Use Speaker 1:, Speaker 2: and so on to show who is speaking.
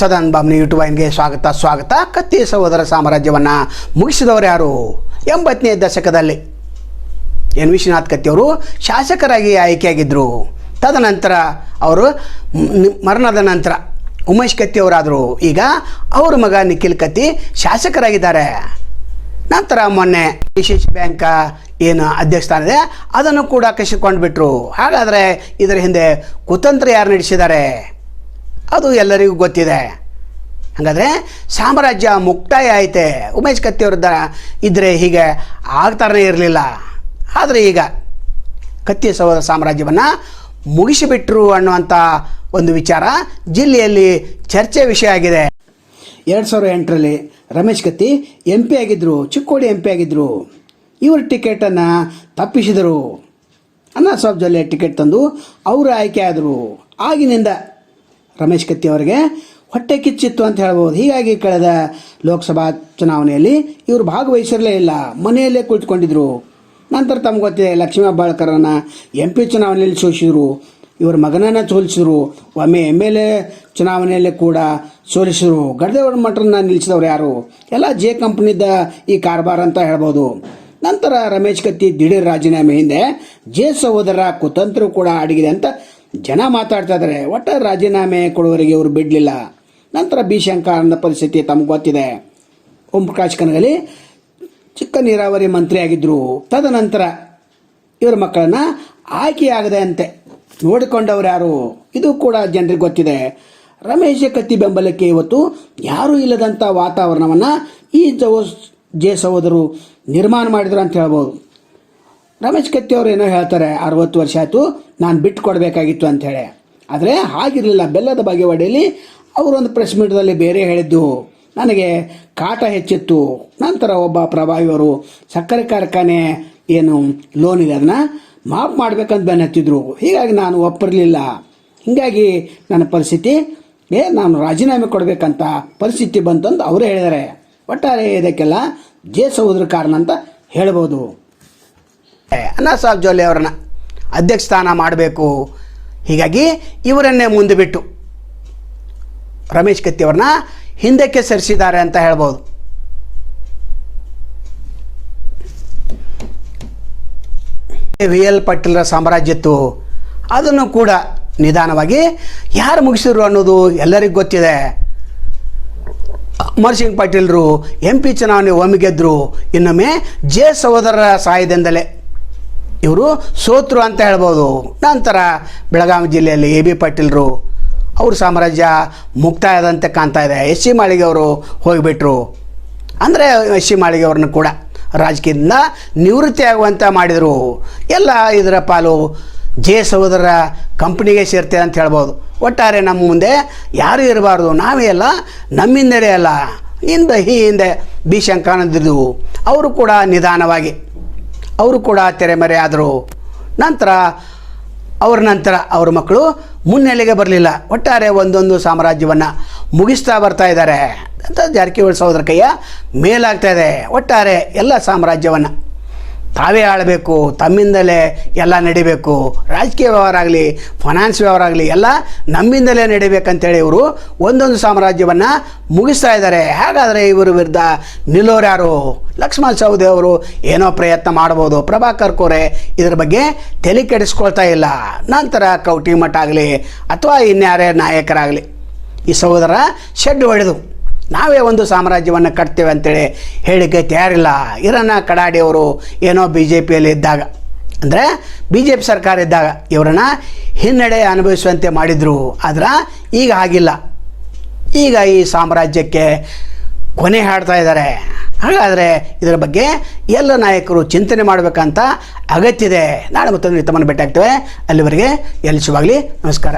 Speaker 1: Southern Bamni YouTube ವಾಹಿನಿಗೆ ಸ್ವಾಗತ ಸ್ವಾಗತ. ಕತ್ತಿ ಸಹೋದರ ಸಾಮ್ರಾಜ್ಯವನ್ನು ಮುಗಿಸಿದವರು ಯಾರು? ಎಂಬತ್ತನೇ ದಶಕದಲ್ಲಿ. ಎನ್. ವಿಶ್ವನಾಥ್ ಕತ್ತಿಯವರು ಶಾಸಕರಾಗಿ ಆಯ್ಕೆಯಾಗಿದ್ದರು ತದನಂತರ ಅವರು ಮರಣದ ನಂತರ ಉಮೇಶ್ ಕತ್ತಿ ಅವರಾದರು. ಈಗ ಅವರ ಮಗ ನಿಖಿಲ್ ಕತ್ತಿ ಶಾಸಕರಾಗಿದ್ದಾರೆ. ನಂತರ ಮೊನ್ನೆ ವಿಶೇಷ ಬ್ಯಾಂಕ್ ಏನು ಅಧ್ಯಕ್ಷ ಸ್ಥಾನ ಇದೆ, ಅದನ್ನು ಕೂಡ ಕಸಿಕೊಂಡು ಬಿಟ್ರು ಹಾಗಾದರೆ ಇದರ ಹಿಂದೆ ಕುತಂತ್ರ ಯಾರು ನಡೆಸಿದ್ದಾರೆ? ಅದು ಎಲ್ಲರಿಗೂ ಗೊತ್ತಿದೆ. ಹಾಗಾದರೆ ಸಾಮ್ರಾಜ್ಯ ಮುಕ್ತಾಯ ಐತೆ. ಉಮೇಶ್ ಕತ್ತಿಯವ್ರದ್ದ ಇದ್ದರೆ ಹೀಗೆ ಆಗ್ತಾನೇ ಇರಲಿಲ್ಲ. ಆದರೆ ಈಗ ಕತ್ತಿ ಸಹೋದರ ಸಾಮ್ರಾಜ್ಯವನ್ನು ಮುಗಿಸಿಬಿಟ್ರು ಅನ್ನುವಂಥ ಒಂದು ವಿಚಾರ ಜಿಲ್ಲೆಯಲ್ಲಿ ಚರ್ಚೆ ವಿಷಯ ಆಗಿದೆ. ಎರಡು ಸಾವಿರದ ಎಂಟರಲ್ಲಿ ರಮೇಶ್ ಕತ್ತಿ ಎಂ ಪಿ ಆಗಿದ್ದರು ಚಿಕ್ಕೋಡಿ ಎಂ ಪಿ ಆಗಿದ್ದರು ಇವರು ಟಿಕೆಟನ್ನು ತಪ್ಪಿಸಿದರು. ಅನ್ನ ಸಾಹೇಬ್ ಟಿಕೆಟ್ ತಂದು ಅವರು ಆಯ್ಕೆ ಆದರು. ಆಗಿನಿಂದ ರಮೇಶ್ ಕತ್ತಿ ಅವರಿಗೆ ಹೊಟ್ಟೆ ಕಿಚ್ಚಿತ್ತು ಅಂತ ಹೇಳ್ಬೋದು. ಹೀಗಾಗಿ ಕಳೆದ ಲೋಕಸಭಾ ಚುನಾವಣೆಯಲ್ಲಿ ಇವರು ಭಾಗವಹಿಸಿರಲೇ ಇಲ್ಲ. ಮನೆಯಲ್ಲೇ ಕುಳಿತುಕೊಂಡಿದ್ರು. ನಂತರ ತಮ್ಗೆ ಗೊತ್ತಿದೆ, ಲಕ್ಷ್ಮೀ ಹೆಬ್ಬಾಳ್ಕರನ್ನ ಎಂ ಪಿ ಚುನಾವಣೆಯಲ್ಲಿ ಸೋಲಿಸಿದರು. ಇವರ ಮಗನನ್ನು ಸೋಲಿಸಿದರು. ಒಮ್ಮೆ ಎಂ ಎಲ್ ಎ ಚುನಾವಣೆಯಲ್ಲಿ ಕೂಡ ಸೋಲಿಸಿದರು. ಗಡ್ದೇವರ ಮಠರನ್ನ ನಿಲ್ಲಿಸಿದವರು ಯಾರು? ಎಲ್ಲ ಜೆ ಕಂಪ್ನಿದ ಈ ಕಾರ್ಬಾರ್ ಅಂತ ಹೇಳ್ಬೋದು. ನಂತರ ರಮೇಶ್ ಕತ್ತಿ ದಿಢೀರ್ ರಾಜೀನಾಮೆ ಹಿಂದೆ ಜೆ ಸಹೋದರ ಕುತಂತ್ರ ಕೂಡ ಅಡಗಿದೆ ಅಂತ ಜನ ಮಾತಾಡ್ತಾ ಇದ್ದಾರೆ ಒಟ್ಟ ರಾಜೀನಾಮೆ ಕೊಡುವವರಿಗೆ ಇವರು ಬಿಡಲಿಲ್ಲ. ನಂತರ ಬಿ ಪರಿಸ್ಥಿತಿ ತಮ್ಗೆ ಗೊತ್ತಿದೆ. ಓಂ ಪ್ರಕಾಶ್ ಕನಗಲಿ ಚಿಕ್ಕ ನೀರಾವರಿ ಮಂತ್ರಿ ಆಗಿದ್ದರು ತದನಂತರ ಇವರ ಮಕ್ಕಳನ್ನ ಆಯ್ಕೆಯಾಗದೆ ಅಂತೆ. ನೋಡಿಕೊಂಡವರು ಯಾರು? ಇದು ಕೂಡ ಜನರಿಗೆ ಗೊತ್ತಿದೆ. ರಮೇಶ ಕತ್ತಿ ಬೆಂಬಲಕ್ಕೆ ಇವತ್ತು ಯಾರೂ ಇಲ್ಲದಂಥ ವಾತಾವರಣವನ್ನು ಈ ಜವ ಜೆ ಸಹೋದರು ನಿರ್ಮಾಣ ಮಾಡಿದ್ರು ಅಂತ ಹೇಳ್ಬೋದು. ರಮೇಶ್ ಕತ್ತಿ ಅವರು ಏನೋ ಹೇಳ್ತಾರೆ, ಅರವತ್ತು ವರ್ಷ ಆಯಿತು, ನಾನು ಬಿಟ್ಟು ಕೊಡಬೇಕಾಗಿತ್ತು ಅಂತ ಹೇಳಿ. ಆದರೆ ಹಾಗಿರಲಿಲ್ಲ, ಬೆಲ್ಲದ ಬಾಗೇವಾಡಿಯಲ್ಲಿ ಅವರೊಂದು ಪ್ರೆಸ್ ಮೀಟ್ದಲ್ಲಿ ಬೇರೆ ಹೇಳಿದ್ದು, ನನಗೆ ಕಾಟ ಹೆಚ್ಚಿತ್ತು, ನಂತರ ಒಬ್ಬ ಪ್ರಭಾವಿಯವರು ಸಕ್ಕರೆ ಕಾರ್ಖಾನೆ ಏನು ಲೋನ್ ಇದೆ, ಅದನ್ನ ಮಾಫ್ ಮಾಡ್ಬೇಕಂತ ಬೆನ್ನತ್ತಿದ್ರು ಹೀಗಾಗಿ ನಾನು ಒಪ್ಪಿರಲಿಲ್ಲ. ಹೀಗಾಗಿ ನನ್ನ ಪರಿಸ್ಥಿತಿ, ಏ, ನಾನು ರಾಜೀನಾಮೆ ಕೊಡಬೇಕಂತ ಪರಿಸ್ಥಿತಿ ಬಂತಂದು ಅವರೇ ಹೇಳಿದ್ದಾರೆ. ಒಟ್ಟಾರೆ ಇದಕ್ಕೆಲ್ಲ ಜೇ ಸಹೋದ್ರ ಕಾರಣ ಅಂತ ಹೇಳ್ಬೋದು. ಅಣ್ಣಾ ಸಾಹೇಬ್ ಜೊಲ್ಲೆ ಅವರನ್ನ ಅಧ್ಯಕ್ಷ ಸ್ಥಾನ ಮಾಡಬೇಕು. ಹೀಗಾಗಿ ಇವರನ್ನೇ ಮುಂದೆ ಬಿಟ್ಟು ರಮೇಶ್ ಕತ್ತಿಯವ್ರನ್ನ ಹಿಂದಕ್ಕೆ ಸರಿಸಿದ್ದಾರೆ ಅಂತ ಹೇಳ್ಬೋದು. ವಿ ಎಲ್ ಪಟೇಲ್ರ ಸಾಮ್ರಾಜ್ಯತ್ತು ಅದನ್ನು ಕೂಡ ನಿಧಾನವಾಗಿ ಯಾರು ಮುಗಿಸಿದ್ರು ಅನ್ನೋದು ಎಲ್ಲರಿಗೂ ಗೊತ್ತಿದೆ. ಅಮರ್ಸಿಂಗ್ ಪಟೇಲ್ರು ಎಂ ಪಿ ಚುನಾವಣೆ ಒಮ್ಮೆ ಗೆದ್ದರು ಇನ್ನೊಮ್ಮೆ ಜೆ ಸಹೋದರರ ಸಹಾಯದಿಂದಲೇ ಇವರು ಸೋತರು ಅಂತ ಹೇಳ್ಬೋದು. ನಂತರ ಬೆಳಗಾವಿ ಜಿಲ್ಲೆಯಲ್ಲಿ ಎ ಬಿ ಪಾಟೀಲ್ರು, ಅವ್ರ ಸಾಮ್ರಾಜ್ಯ ಮುಕ್ತಾಯದಂತೆ ಕಾಣ್ತಾ ಇದೆ. ಎಸ್ ಸಿ ಮಾಳಿಗೆ ಅವರು ಹೋಗಿಬಿಟ್ರು. ಅಂದರೆ ಎಸ್ ಸಿ ಮಾಳಿಗೆ ಅವ್ರನ್ನ ಕೂಡ ರಾಜಕೀಯದಿಂದ ನಿವೃತ್ತಿ ಆಗುವಂತೆ ಮಾಡಿದರು. ಎಲ್ಲ ಇದರ ಪಾಲು ಜೆ ಸಹೋದರ ಕಂಪ್ನಿಗೆ ಸೇರ್ತೇವೆ ಅಂತ ಹೇಳ್ಬೋದು. ಒಟ್ಟಾರೆ ನಮ್ಮ ಮುಂದೆ ಯಾರೂ ಇರಬಾರ್ದು. ನಾವೇ ಅಲ್ಲ, ನಮ್ಮಿಂದಲೇ ಅಲ್ಲ. ಹಿಂದೆ ಈ ಹಿಂದೆ ಬಿ ಶಂಕಾನಂದಿದ್ದವು ಅವರು ಕೂಡ ನಿಧಾನವಾಗಿ ಅವರು ಕೂಡ ತೆರೆಮರೆ ಆದರು ನಂತರ ಅವ್ರ ನಂತರ ಅವ್ರ ಮಕ್ಕಳು ಮುನ್ನೆಲೆಗೆ ಬರಲಿಲ್ಲ. ಒಟ್ಟಾರೆ ಒಂದೊಂದು ಸಾಮ್ರಾಜ್ಯವನ್ನು ಮುಗಿಸ್ತಾ ಬರ್ತಾ ಇದ್ದಾರೆ. ಅಂತ ಜಾರಕಿಹೊಳಿ ಸಹೋದರ ಕೈಯ ಮೇಲಾಗ್ತಾ ಇದೆ. ಒಟ್ಟಾರೆ ಎಲ್ಲ ಸಾಮ್ರಾಜ್ಯವನ್ನು ತಾವೇ ಆಳಬೇಕು, ತಮ್ಮಿಂದಲೇ ಎಲ್ಲ ನಡಿಬೇಕು. ರಾಜಕೀಯ ವ್ಯವಹಾರ ಆಗಲಿ ಫೈನಾನ್ಸ್ ವ್ಯವಹಾರ ಆಗಲಿ ಎಲ್ಲ ನಮ್ಮಿಂದಲೇ ನಡಿಬೇಕಂತೇಳಿ ಇವರು ಒಂದೊಂದು ಸಾಮ್ರಾಜ್ಯವನ್ನು ಮುಗಿಸ್ತಾ ಇದ್ದಾರೆ. ಹಾಗಾದರೆ ಇವರು ವಿರುದ್ಧ ನಿಲ್ಲೋರು ಯಾರು? ಲಕ್ಷ್ಮಣ ಸವದಿ ಅವರು ಏನೋ ಪ್ರಯತ್ನ ಮಾಡ್ಬೋದು. ಪ್ರಭಾಕರ್ ಕೋರೆ ಇದರ ಬಗ್ಗೆ ತಲೆ ಕೆಡಿಸ್ಕೊಳ್ತಾ ಇಲ್ಲ. ನಂತರ ಕೌಟಿಮಠ ಆಗಲಿ ಅಥವಾ ಇನ್ಯಾರೇ ನಾಯಕರಾಗಲಿ, ಈ ಸಹೋದರ ಶೆಡ್ ಹೊಡೆದು ನಾವೇ ಒಂದು ಸಾಮ್ರಾಜ್ಯವನ್ನು ಕಟ್ತೇವೆ ಅಂತೇಳಿ ಹೇಳಿಕೆ ತಯಾರಿಲ್ಲ. ಇರನ ಕಡಾಡಿಯವರು ಏನೋ ಬಿ ಜೆ ಪಿಯಲ್ಲಿ ಇದ್ದಾಗ, ಅಂದರೆ ಬಿ ಜೆ ಪಿ ಸರ್ಕಾರ ಇದ್ದಾಗ ಇವರನ್ನ ಹಿನ್ನಡೆ ಅನುಭವಿಸುವಂತೆ ಮಾಡಿದರು. ಆದ್ರೆ ಈಗ ಆಗಿಲ್ಲ ಈಗ ಈ ಸಾಮ್ರಾಜ್ಯಕ್ಕೆ ಕೊನೆ ಹಾಡ್ತಾ ಇದ್ದಾರೆ. ಹಾಗಾದರೆ ಇದರ ಬಗ್ಗೆ ಎಲ್ಲ ನಾಯಕರು ಚಿಂತನೆ ಮಾಡಬೇಕಂತ ಅಗತ್ಯ ಇದೆ. ನಾಳೆ ಮತ್ತೊಂದು ತಮ್ಮನ್ನು ಭೇಟಿ ಆಗ್ತೇವೆ ಅಲ್ಲಿವರೆಗೆ ಎಲ್ಲಿ ಶುಭಾಗಲಿ ನಮಸ್ಕಾರ.